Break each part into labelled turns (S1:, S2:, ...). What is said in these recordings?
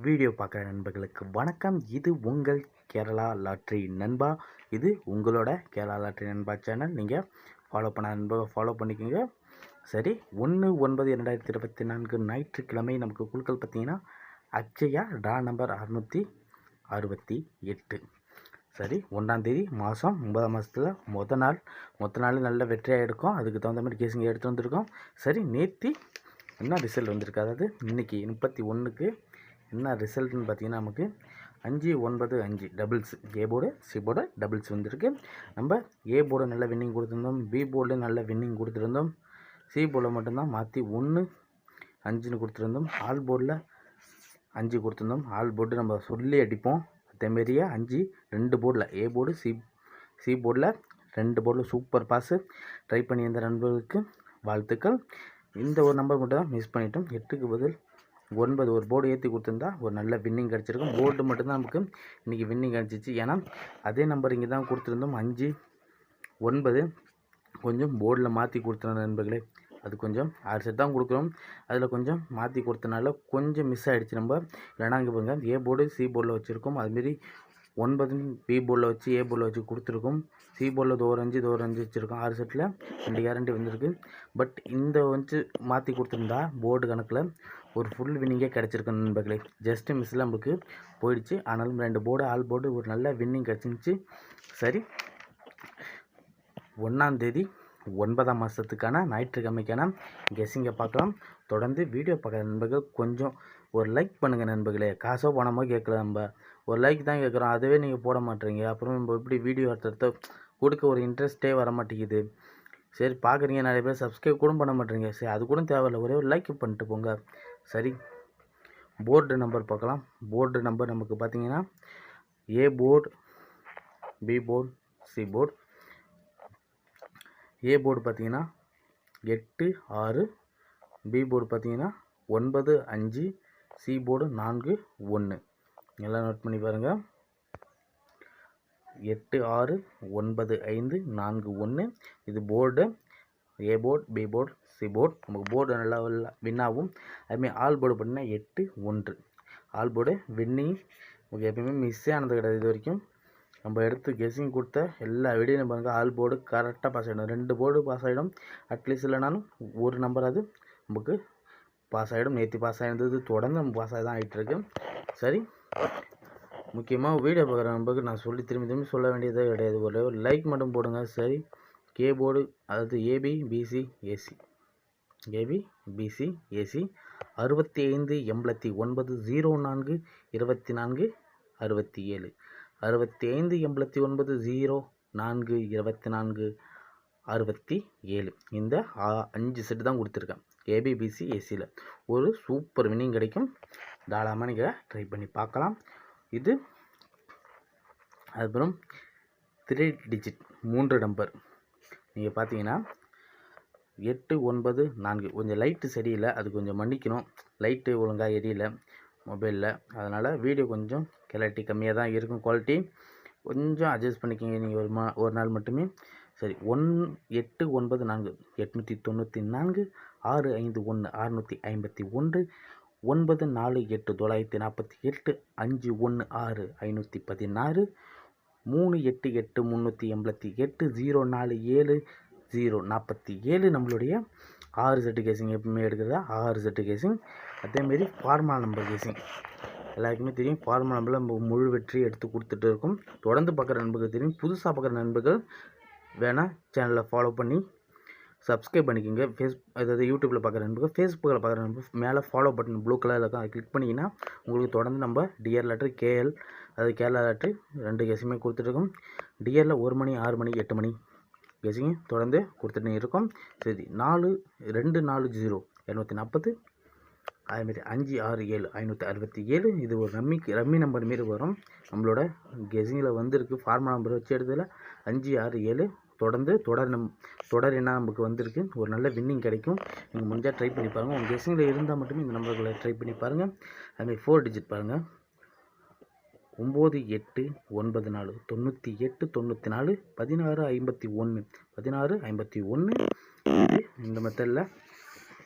S1: Video பார்க்குற நண்பர்களுக்கு வணக்கம். இது உங்கள் கேரளா லாட்ரி நண்பா. இது உங்களோட கேரளா லாட்ரி நண்பா சேனல். நீங்கள் ஃபாலோ பண்ண நண்பர்கள் ஃபாலோ பண்ணிக்கோங்க. சரி ஒன்று ஒன்பது இரண்டாயிரத்தி இருபத்தி நான்கு ஞாயிற்றுக்கிழமை நமக்கு குழுக்கள் பார்த்தீங்கன்னா அக்ஷயா டா நம்பர் அறுநூற்றி அறுபத்தி எட்டு. சரி ஒன்றாந்தேதி மாதம் ஒன்பதாம் மாதத்தில் மொதல் நாள். மொத்த நாள் நல்ல வெற்றியாக எடுக்கும். அதுக்கு தகுந்த மாதிரி கேஸுங்க எடுத்து வந்திருக்கோம். சரி நேற்றி என்ன ரிசல்ட் வந்திருக்கு? அதாவது இன்றைக்கி முப்பத்தி ஒன்றுக்கு என்ன ரிசல்ட்னு பார்த்தீங்கன்னா நமக்கு அஞ்சு ஒன்பது அஞ்சு doubles. A board C board doubles வந்திருக்கு. நம்ம ஏ போர்டு நல்ல வின்னிங் கொடுத்துருந்தோம். பி போர்டு நல்ல வின்னிங் கொடுத்துருந்தோம். சி போர்டில் மட்டும்தான் மாற்றி ஒன்று அஞ்சுன்னு கொடுத்துருந்தோம். ஆல் போர்டில் அஞ்சு கொடுத்துருந்தோம். ஆல் போர்டு நம்ம சொல்லி அடிப்போம். அதேமாரியே அஞ்சு ரெண்டு போர்டில் ஏ போர்டு சி சி போர்டில் ரெண்டு போர்டில் சூப்பர் பாஸு ட்ரை பண்ணியிருந்த நண்பர்களுக்கு வாழ்த்துக்கள். இந்த ஒரு நம்பர் மட்டும் தான் மிஸ் பண்ணிட்டோம். எட்டுக்கு பதில் ஒன்பது ஒரு போர்டு ஏற்றி கொடுத்துருந்தா ஒரு நல்ல வின்னிங் கிடச்சிருக்கும். போர்டு மட்டும்தான் நமக்கு இன்றைக்கி வின்னிங் கிடச்சிச்சு. ஏன்னா அதே நம்பர் இங்கே தான் கொடுத்துருந்தோம். அஞ்சு ஒன்பது கொஞ்சம் போர்டில் மாற்றி கொடுத்துருந்த நண்பர்களே. அது கொஞ்சம் ஆறு செட் தான் கொடுக்குறோம். அதில் கொஞ்சம் மாற்றி கொடுத்தனால கொஞ்சம் மிஸ் ஆகிடுச்சு நம்ம. இல்லைனா இங்கே பாருங்க ஏ போர்டு சி போர்டில் வச்சுருக்கோம். அதுமாரி ஒன்பது பி போர்டில் வச்சு ஏ போலில் வச்சு கொடுத்துருக்கோம். சி போர்டில் ஒரு அஞ்சு தோறு அஞ்சு வச்சுருக்கோம் ஆறு செட்டில் ரெண்டு கேரண்டி வந்திருக்கு. பட் இந்த வந்து மாற்றி கொடுத்துருந்தா போர்டு கணக்கில் ஒரு ஃபுல் வின்னிங்கே கிடச்சிருக்கு நண்பர்களே. ஜஸ்ட்டு மிஸ்ஸில் நமக்கு போயிடுச்சு. ஆனாலும் ரெண்டு போர்டு ஆல் போர்டு ஒரு நல்ல வின்னிங் கிடச்சிருந்துச்சு. சரி. ஒன்றாந்தேதி ஒன்பதாம் மாதத்துக்கான ஞாயிற்றுக்கிழமைக்கான கெஸ்ஸிங்கை பார்க்கலாம். தொடர்ந்து வீடியோ பார்க்குற நண்பர்கள் கொஞ்சம் ஒரு லைக் பண்ணுங்கள் நண்பர்களே. காசோ பணமோ கேட்கல நம்ம ஒரு லைக் தான் கேட்குறோம். அதுவே நீங்கள் போட மாட்டேறீங்க அப்புறம் நம்ம எப்படி வீடியோ எடுத்து கொடுக்க ஒரு இன்ட்ரெஸ்ட்டே வர மாட்டேங்குது. சரி பார்க்குறீங்க நிறைய பேர் சப்ஸ்கிரைப் கூட பண்ண மாட்டேறீங்க சரி அது கூட தேவையில்ல. ஒரே ஒரு லைக் பண்ணிட்டு போங்க. சரி போர்டு நம்பர் பார்க்கலாம். போர்டு நம்பர் நமக்கு பார்த்தீங்கன்னா A board B board C board A board பார்த்தீங்கன்னா எட்டு ஆறு. பி போர்டு பார்த்தீங்கன்னா ஒன்பது அஞ்சு. சி போர்டு நான்கு ஒன்று. எல்லாம் நோட் பண்ணி பாருங்கள் எட்டு ஆறு ஒன்பது ஐந்து நான்கு ஒன்று. இது board A board B board C board நமக்கு போர்டு நல்லா வின் ஆகும். அதுமாதிரி ஆல் போர்டு பார்த்தீங்கன்னா எட்டு ஒன்று. ஆல் போர்டு வின்னிங் நமக்கு எப்பயுமே மிஸ்ஸே ஆனது கிடையாது இது வரைக்கும். நம்ம எடுத்து கெஸ்ஸிங் கொடுத்த எல்லா வீடியோலையும் பாருங்கள் ஆல் போர்டு கரெக்டாக பாஸ் ஆகிடும் ரெண்டு போர்டு பாஸ் ஆகிடும் அட்லீஸ்ட் இல்லைனாலும் ஒரு நம்பராது நமக்கு பாஸ் ஆகிடும் நேற்று பாஸ் ஆகிருந்தது தொடர்ந்து நம்ம பாஸ் ஆகி தான் ஆகிட்டுருக்கு சரி. முக்கியமாக வீடியோ பார்க்குற நம்பருக்கு நான் சொல்லி திரும்பி திரும்பி சொல்ல வேண்டியதே கிடையாது. ஒரே ஒரு லைக் மட்டும் போடுங்க. சரி. கேபோர்டு அதாவது A B B C A C A B B C A C அறுபத்தி ஐந்து எண்பத்தி ஒன்பது ஜீரோ நான்கு இருபத்தி நான்கு அறுபத்தி ஏழு. அறுபத்தி ஐந்து எண்பத்தி ஒன்பது ஜீரோ நான்கு இருபத்தி நான்கு அறுபத்தி ஏழு. இந்த அஞ்சு செட்டு தான் கொடுத்துருக்கேன். ஏபிபிசி ஏசியில் ஒரு சூப்பர் வினிங் கிடைக்கும். தாராளமாக நீங்கள் ட்ரை பண்ணி பார்க்கலாம். இது அதுக்கப்புறம் த்ரீ டிஜிட் மூன்று நம்பர் நீங்கள் பார்த்தீங்கன்னா எட்டு ஒன்பது நான்கு. கொஞ்சம் லைட்டு சரியில்லை அது கொஞ்சம் மன்னிக்கணும். லைட்டு ஒழுங்காக எரியல மொபைலில் அதனால் வீடியோ கொஞ்சம் கிளாரிட்டி கம்மியாக தான் இருக்கும் குவாலிட்டி கொஞ்சம் அட்ஜஸ்ட் பண்ணிக்கிங்க நீங்கள் ஒரு மா ஒரு நாள் மட்டுமே. சரி ஒன் எட்டு ஒன்பது நான்கு. எட்நூற்றி தொண்ணூற்றி நான்கு ஆறு ஐந்து ஒன்று அறுநூற்றி ஐம்பத்தி ஒன்று ஒன்பது நாலு எட்டு தொள்ளாயிரத்தி நாற்பத்தி எட்டு அஞ்சு ஒன்று ஆறு ஐநூற்றி பதினாறு மூணு எட்டு எட்டு முந்நூற்றி எண்பத்தி எட்டு ஜீரோ நாலு ஏழு ஜீரோ நாற்பத்தி ஏழு நம்மளுடைய ஆறு செட்டு கேசிங் எப்பவுமே எடுக்கிறதா? ஆறு செட்டு கேசிங் அதேமாரி ஃபார்மா நம்பர் கேசிங் எல்லாருக்குமே தெரியும் ஃபார்மா நம்பரில் நம்ம முழு வெற்றி எடுத்து கொடுத்துட்டு இருக்கோம். தொடர்ந்து பார்க்குற நண்பர்கள் தெரியும் புதுசாக பார்க்குற நண்பர்கள் வேணால் சேனலை ஃபாலோ பண்ணி சப்ஸ்கிரைப் பண்ணிக்கோங்க. ஃபேஸ் அதாவது யூடியூப்பில் பார்க்குற நண்பர்கள் ஃபேஸ்புக்கில் பார்க்குற நண்பர்கள் மேலே ஃபாலோ பட்டன் ப்ளூ கலரில் இருக்கும் அதை கிளிக் பண்ணிங்கன்னா உங்களுக்கு தொடர்ந்து நம்ம டிஆர் லெட்ரு கேஎல் அதாவது கேரளா லெட்ரு ரெண்டு கெஸுமே கொடுத்துட்ருக்கோம். டிஆரில் ஒரு மணி ஆறு மணி எட்டு மணி கெஸிங்க தொடர்ந்து கொடுத்துட்டு இருக்கோம். சரி நாலு ரெண்டு நாலு ஜீரோ இரநூத்தி நாற்பது அதேமாரி அஞ்சு ஆறு ஏழு ஐநூற்றி அறுபத்தி ஏழு. இது ஒரு ரம்மி ரம்மி நம்பர் மாரி வரும். நம்மளோட கெஸிங்கில் வந்திருக்கு. ஃபார்மா நம்பர் வச்சு எடுத்ததில் அஞ்சு ஆறு ஏழு தொடர்ந்து தொடர் நம் தொடர் என்ன நமக்கு வந்திருக்கு. ஒரு நல்ல வின்னிங் கிடைக்கும். நீங்கள் முடிஞ்சால் ட்ரை பண்ணி பாருங்கள் உங்கள் கெஸிங்கில் இருந்தால் மட்டுமே இந்த நம்பர்களை ட்ரை பண்ணி பாருங்கள் அதுமாதிரி ஃபோர் டிஜிட் பாருங்கள் ஒம்பது எட்டு ஒன்பது நாலு தொண்ணூற்றி எட்டு தொண்ணூற்றி நாலு பதினாறு ஐம்பத்தி ஒன்று பதினாறு ஐம்பத்தி ஒன்று இது இந்த மெத்தடில்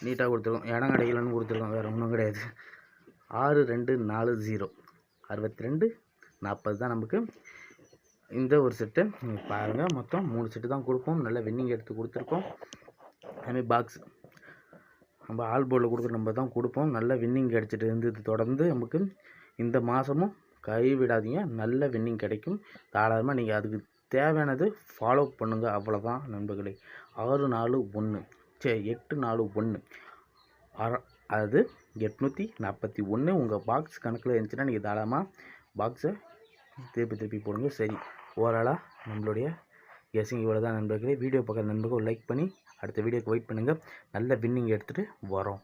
S1: நீட்டாக கொடுத்துருக்கோம். இடம் கிடைக்கலன்னு கொடுத்துருக்கோம். வேறு ஒன்றும் கிடையாது. ஆறு ரெண்டு நாலு ஜீரோ அறுபத்தி ரெண்டு நாற்பது தான் நமக்கு இந்த ஒரு செட்டு. பாருங்கள் மொத்தம் மூணு செட்டு தான் கொடுப்போம். நல்ல வின்னிங் எடுத்து கொடுத்துருக்கோம். அதுமாதிரி பாக்ஸ் நம்ம ஆல் போர்டில் கொடுக்குற நம்ம தான் கொடுப்போம். நல்ல வின்னிங் கிடச்சிட்டு இருந்தது தொடர்ந்து நமக்கு. இந்த மாதமும் கைவிடாதீங்க. நல்ல வின்னிங் கிடைக்கும். தாராளமாக நீங்கள் அதுக்கு தேவையானது ஃபாலோ பண்ணுங்கள் அவ்வளோதான் நண்பர்களே. ஆறு நாலு ஒன்று சரி எட்டு நாலு ஒன்று அற அது எட்நூற்றி நாற்பத்தி ஒன்று உங்கள் பாக்ஸ் கணக்கில் இருந்துச்சுன்னா நீங்கள் தாராளமாக பாக்ஸை திருப்பி திருப்பி போடுங்க. சரி ஓவராலாக நம்மளுடைய கெஸிங் இவ்வளோ தான் நண்பர்களே. வீடியோ பார்க்குற நண்பர்கள் லைக் பண்ணி அடுத்த வீடியோக்கு வெயிட் பண்ணுங்கள் நல்ல வின்னிங் எடுத்துகிட்டு வரோம்.